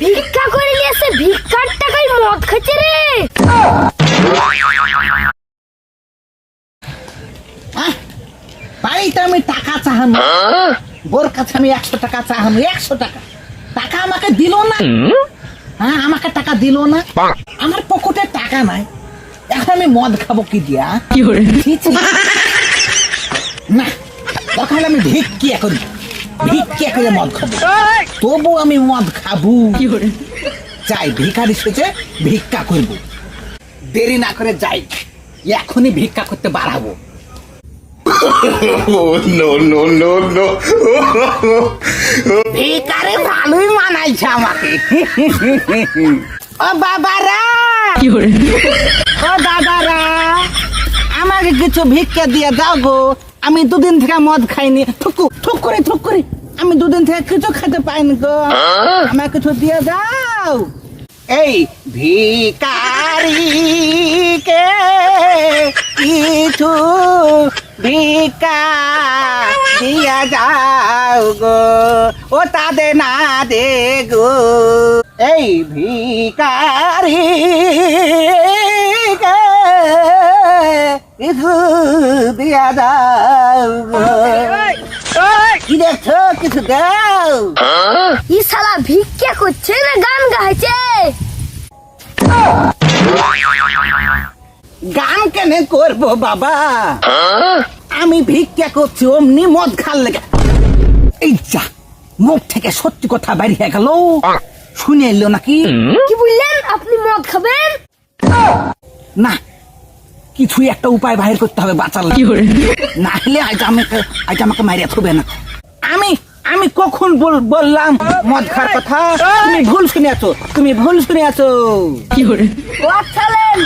ভিক্ষা করে নিয়েছে ভিক্ষার টাকায় মদ খাচ্ছে রে। বাড়িতে আমি টাকা চাহানো বোর কাছে আমি একশো টাকা চাহানো একশো টাকা। টাকা আমাকে দিল না। হ্যাঁ আমাকে টাকা দিল না। আমার পকেটে টাকা নাই। এখন আমি মদ খাব কি দিয়া? ছি। না দরকার হলে আমি ভিক্ষিয়া করি। ভিক্ষিয়া করে মদ খাব। তবু আমি মদ খাব। যাই ভিখারি সেজে ভিক্ষা করব। দেরি না করে যাই এখনই ভিক্ষা করতে বাড়াবো. ভিকারে ভালোই মানাইছে আমাকে। ও বাবারা! ও দাদারা আমাকে কিছু ভিক্ষা দিয়ে দাও গো। আমি দুদিন থেকে মদ খাইনি। ঠুকু ঠুক করে ঠুক করে। আমি দুদিন থেকে কিছু খেতে পাইনি গো। আমাকে কিছু দিয়ে দাও। এই ভিকারিকে কিছু ভিকা দিয়া যাও গো। ও তাদে না দে গো এই ভিকারি কিছু দিয়া দাও কি দেখছ? কিছু দাও। ই শালা ভিক্ষা করছে না গান গাইছে? গান কেন করব বাবা? আমি ভিক্ষা করছি অমনি মদ খাল লেগে। এই যা মুখ থেকে সত্যি কথা বেরিয়ে গেল। শুনে এলো নাকি? কি বললেন? আপনি মদ খাবেন? না কিছুই একটা উপায় বাহির করতে হবে বাঁচার না হলে আজ আমাকে আজ আমাকে মারিয়া থবে না। আমি আমি কখন বল বললাম মদ খার কথা? তুমি ভুল শুনে আছো তুমি ভুল শুনে আছো কি করে? বাঁচালেন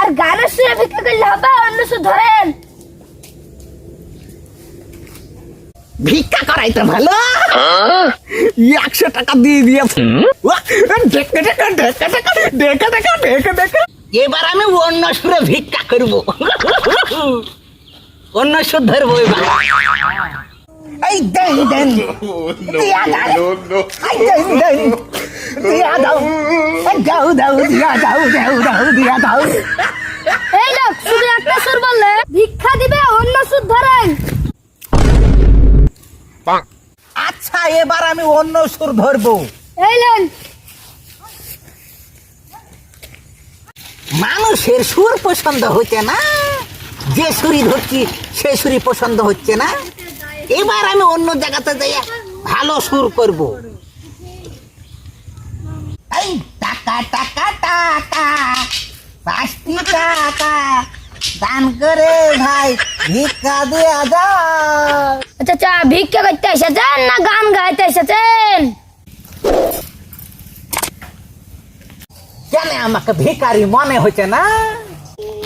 আর গানের শুনে ভিক্ষা করলে হবে অন্য শুধু ধরেন। ভিক্ষা করাই তো ভালো। একশো টাকা দিয়ে দিয়েছে। ঢেকে ঢেকে ঢেকে ঢেকে ঢেকে ঢেকে ঢেকে। এবার আমি অন্য সুরে ভিক্ষা করব। অন্য সুর ধরবো এবার। এই দেন দেন। দিয়া দাও। no, no, এই দেন দেন। দিয়া দাও। দাও দাও দিয়া দাও দাও দাও দিয়া দাও। এই লোক শুধু একটা সুর বললে ভিক্ষা দিবে অন্য সুর ধরেন. আচ্ছা এবার আমি অন্য সুর ধরবো। এই লেন মানুষের সুর পছন্দ হচ্ছে না। যে সুরি ধরছি, সে সুরি পছন্দ হচ্ছে না। এবার আমি অন্য জায়গাতে যাই ভালো সুর করব। টাকা টাকা টাকা টাকা দান করে ভাই, ভিক্ষা আচ্ছা আচ্ছা ভিক্ষা করতে এসেছেন না গান গাইতে এসেছেন? কেন আমাকে ভিখারি মনে হচ্ছে না?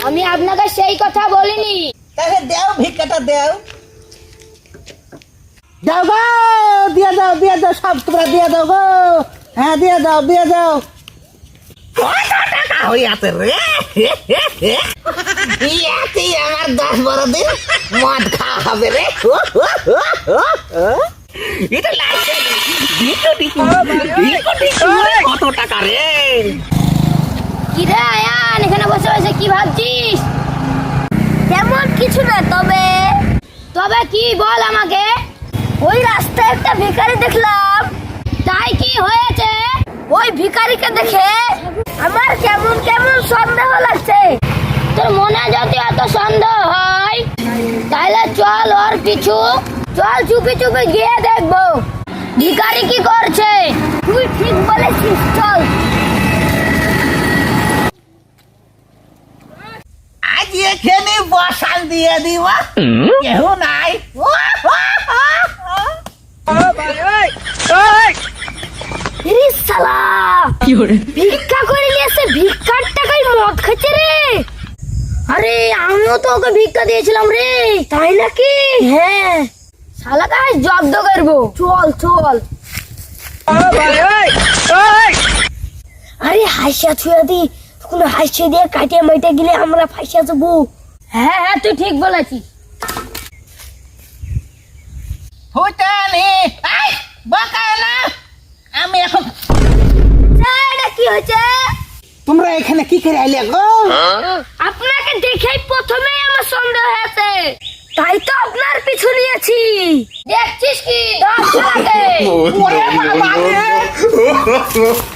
আমি আপনাকে সেই কথা বলিনি। তাহলে দেও ভিক্ষাটা দেও। দাও গো দিয়ে দাও দিয়ে দাও সব তোমরা দিয়ে দাও গো। হ্যাঁ দিয়ে দাও দিয়ে দাও। কত টাকা হইয়াছে রে? ইয়াতেই আমার দশ বারো দিন মদ খাওয়া হবে রে? এটা লাগছে কত টাকা রে কি রে আয়ান এখানে বসে বসে কি ভাবছিস? তেমন কিছু না, তবে তবে কি বল আমাকে? ওই রাস্তায় একটা ভিখারি দেখলাম। তাই কি হয়েছে? ওই ভিখারিকে দেখে আমার কেমন কেমন সন্দেহ লাগছে। তোর মনে যদি এত সন্দেহ হয়, তাহলে চল ওর পিছু। চল চুপি চুপি গিয়ে দেখব। ভিখারি কি করছে? তুই ঠিক বলেছিস, চল আজ বসাল দিয়ে দিবা কেউ নাই ভিক্ষা করে নিয়েছে ভিক্ষার টাকায় মদ খাচ্ছে রে আরে আমিও তো ওকে ভিক্ষা দিয়েছিলাম রে তাই নাকি হ্যাঁ জব্দ করব চল চল আরে হাসিয়া ছুঁয়া দি কোনো হাসিয়ে দিয়ে কাটিয়ে মাইটে গেলে আমরা ফাঁসিয়া যাব হ্যাঁ হ্যাঁ তুই ঠিক বলেছিস। ফুটানি এই বাঁকা না। আমি এখন এটা কি হয়েছে? তোমরা এখানে কি করে আইলে গো? আপনাকে দেখেই প্রথমেই আমার সন্দেহ হয়েছে। তাই তো আপনার পিছু নিয়েছি। দেখছিস কি? ধর no.